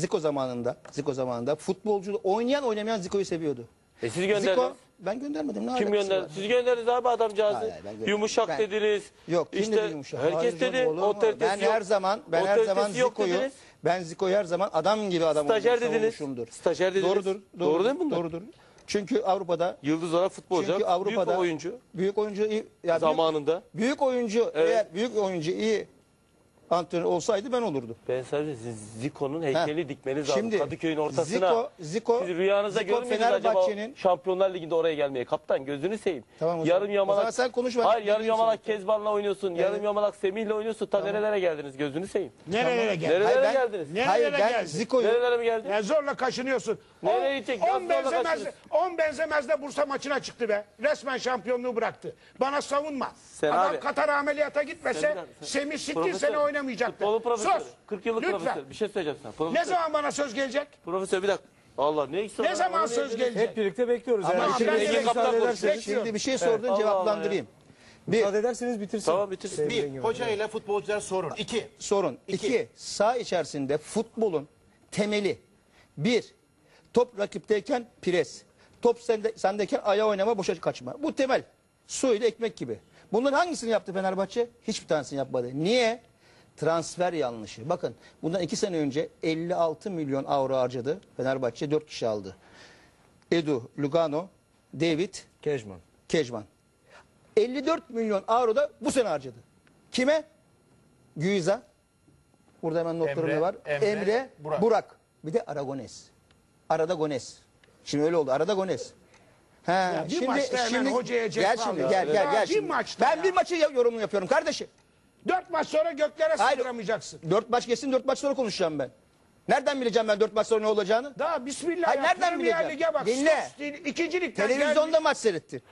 Zico zamanında, Zico zamanında futbolcu oynayan oynamayan Zico'yu seviyordu. E siz gönderdiniz. Zico ben göndermedim. Ne Kim gönderdi? Siz gönderdiniz abi adamcağızı. Hayır, hayır, yumuşak Ben- dediniz. Yok kim işte, dedi yumuşak? Herkes Hayır dedi. Otoritesi Ben yok. her zaman ben her zaman Zico'yu ben Zico'yu her zaman adam gibi adam Stajyer dediniz. Stajyer dediniz. Doğrudur. Doğru değil mi bunlar? Doğrudur. Çünkü Avrupa'da Yıldız olarak futbolcu. çünkü Avrupa'da büyük oyuncu. büyük oyuncu iyi- ya büyük- zamanında. Büyük oyuncu Evet. eğer büyük oyuncu iyi antrenör olsaydı ben olurdum. Ben sadece Zico'nun heykelini Ha. dikmeniz lazım. Şimdi Kadıköy'ün ortasına. Zico, Zico, Siz rüyanızda Zico görür müydünüz acaba Fenerbahçe'nin Şampiyonlar Ligi'nde oraya gelmeye? Kaptan gözünü seveyim. Tamam o zaman. yarım O yamalak. zaman sen konuş, ben Hayır yarım yamalak. Kezban'la oynuyorsun. Yarım yamalak Semih'le oynuyorsun. Ta nerelere geldiniz gözünü seveyim. Nerelere gel? Nerelere Hayır, ben- geldiniz? Nerelere Hayır ben geldin? Zico'yu Nerelere mi geldiniz? Ya zorla kaşınıyorsun. Nereye gidecek? On Nasıl zorla benzemez, kaşınıyorsun? on benzemez de Bursa maçına çıktı be. Resmen şampiyonluğu bıraktı. Bana savunma. Sen Adam abi- Katar ameliyata gitmese Semih Sittin sene oynamayacaktı. Futbolu profesörü. Sus. 40 yıllık Lütfen. profesör. Bir şey söyleyeceğim sana. Profesör. Ne zaman bana söz gelecek? Profesör bir dakika. Allah ne ikisi Ne zaman söz gelecek? Hep birlikte bekliyoruz. Ama Eğer şimdi de müsaade ederseniz, Bekliyorum. şimdi bir şey sordun Allah cevaplandırayım. Bir müsaade ederseniz bitirsin. Tamam, bitirsin. Sevgili Bir, hoca ile futbolcular sorun. İki, sorun. İki. İki, sağ içerisinde futbolun temeli. Bir, top rakipteyken pres. Top sende, sendeyken ayağa oynama, boşa kaçma. Bu temel. Su ile ekmek gibi. Bunların hangisini yaptı Fenerbahçe? Hiçbir tanesini yapmadı. Niye? Transfer yanlışı. Bakın bundan iki sene önce 56 milyon avro harcadı. Fenerbahçe 4 kişi aldı. Edu, Lugano, David, Kejman. Kejman. 54 milyon avro da bu sene harcadı. Kime? Güiza. Burada hemen notlarımda Emre, var. Emre, Emre, Burak. Burak. Bir de Aragones. Arada Gones. Şimdi öyle oldu. Arada Gones. Ha, bir maçta hemen hocaya ceza gel şimdi alıyor. gel gel Ya gel bir şimdi. maçta ben ya. bir maçı yorumunu yapıyorum kardeşim. Dört maç sonra göklere Hayır. sığdıramayacaksın. Dört maç geçsin dört maç sonra konuşacağım ben. Nereden bileceğim ben dört maç sonra ne olacağını? Daha bismillah Hayır, ya. nereden Premier bileceğim? Lig'e bak. Dinle. Sos İkinci ligden Televizyonda gelmiş. maç seyretti.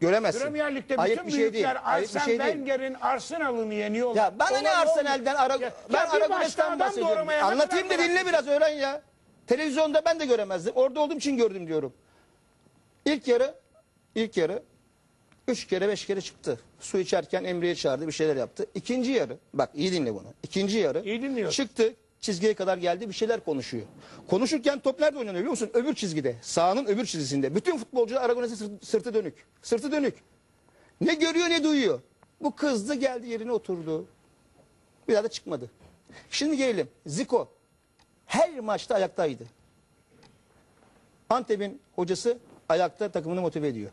Göremezsin. Premier Lig'de Ayıp bütün bir şey değil. büyükler Ayıp bir Arsene şey değil. Wenger'in Arsenal'ını yeniyorlar. Ya bana ne Arsenal'den ara. Ya- ben ya bir maçta Aragones'ten adam bahsediyorum. doğramaya ne Anlatayım da dinle biraz öğren ya. Televizyonda ben de göremezdim. Orada olduğum için gördüm diyorum. İlk yarı ilk yarı üç kere beş kere çıktı. Su içerken Emre'yi çağırdı bir şeyler yaptı. İkinci yarı bak iyi dinle bunu. İkinci yarı İyi dinliyorum. çıktı çizgiye kadar geldi bir şeyler konuşuyor. Konuşurken top nerede oynanıyor biliyor musun? Öbür çizgide. Sahanın öbür çizgisinde. Bütün futbolcular Aragones'e sırt- sırtı dönük. Sırtı dönük. Ne görüyor ne duyuyor. Bu kızdı geldi yerine oturdu. Bir daha da çıkmadı. Şimdi gelelim. Zico her maçta ayaktaydı. Antep'in hocası ayakta takımını motive ediyor.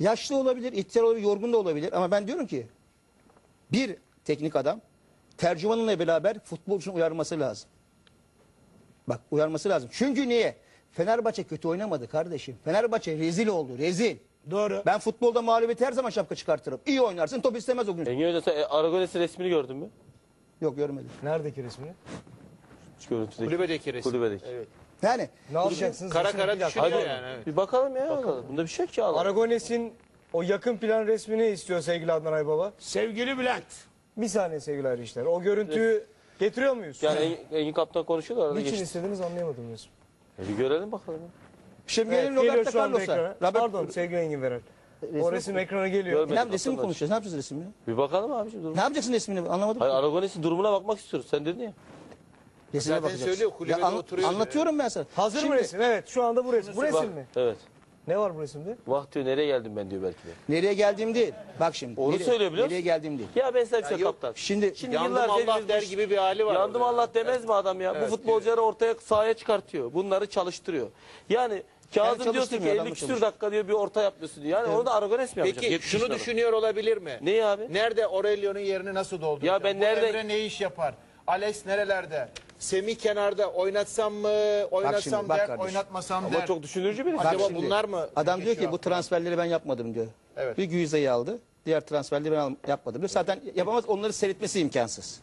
Yaşlı olabilir, ihtiyar olabilir, yorgun da olabilir ama ben diyorum ki bir teknik adam tercümanınla beraber futbolcunun uyarması lazım. Bak uyarması lazım. Çünkü niye? Fenerbahçe kötü oynamadı kardeşim. Fenerbahçe rezil oldu, rezil. Doğru. Ben futbolda mağlubiyeti her zaman şapka çıkartırım. İyi oynarsın, top istemez o gün. Engin Hoca sen e, Aragones'in resmini gördün mü? Yok görmedim. Neredeki resmini? Hiç görüntüdeki. kulübedeki resim. Kulübedeki. Yani Ne yapacaksınız? Kara kara bir dakika. düşünüyor yani. Evet. bir bakalım ya. Bunda bir şey ki Allah. Aragones'in o yakın plan resmini istiyor sevgili Adnan Aybaba. Sevgili Bülent. Bir saniye sevgili Ayrışler. O görüntüyü getiriyor muyuz? Yani Engin, Engin Kaptan konuşuyor da arada Niçin geçti. istediniz anlayamadım resmi. E, bir görelim bakalım. ya. şimdi Evet, gelelim Roberto Carlos'a. Robert, Pardon sevgili Engin Veren. O resim ekrana geliyor. Görmedim. Ne, resim mi konuşacağız? Ne yapacağız resimini? Bir bakalım abiciğim dur. Ne yapacaksın resmini? Anlamadım. Hayır. Aragones'in durumuna bakmak istiyoruz. Sen dedin ya. Resmine Zaten bakacaksın. söylüyor, kulübede oturuyor. Anlatıyorum ben sana. Hazır Şimdi, mı resim? Evet şu anda bu resim. Bu Bak, resim mi? Evet. Ne var bu resimde? Vah diyor nereye geldim ben diyor belki de. Nereye geldiğim değil. Bak şimdi. Onu nereye, söylüyor biliyor Nereye musun? geldiğim değil. Ya ben sana bir şey yok. kaptan. Şimdi, Şimdi Yandım yıllarca Allah hepimiz der bu- gibi bir hali var. Yandım orada. Allah demez mi adam ya? Bu futbolcuları ortaya sahaya çıkartıyor. Bunları çalıştırıyor. Yani Kazım diyorsun ki çalıştırmıyor, adam 50 da küsür çalıştırıyor. dakika diyor bir orta yapıyorsun diyor. Yani onu da Aragones mi yapacak? Peki 70 şunu düşünüyor olabilir mi? Neyi abi? Nerede Aurelio'nun yerini nasıl dolduracak? Ya ben Bu nerede- Emre ne iş yapar? Alex nerelerde? Semih kenarda oynatsam mı? Oynatsam şimdi, bak der, kardeşim. oynatmasam Ama der. çok düşündürücü bir Acaba şimdi, bunlar mı? Adam diyor ki bu transferleri ben yapmadım diyor. Evet. Bir Güize'yi aldı. Diğer transferleri ben yapmadım diyor. Zaten yapamaz onları seyretmesi imkansız.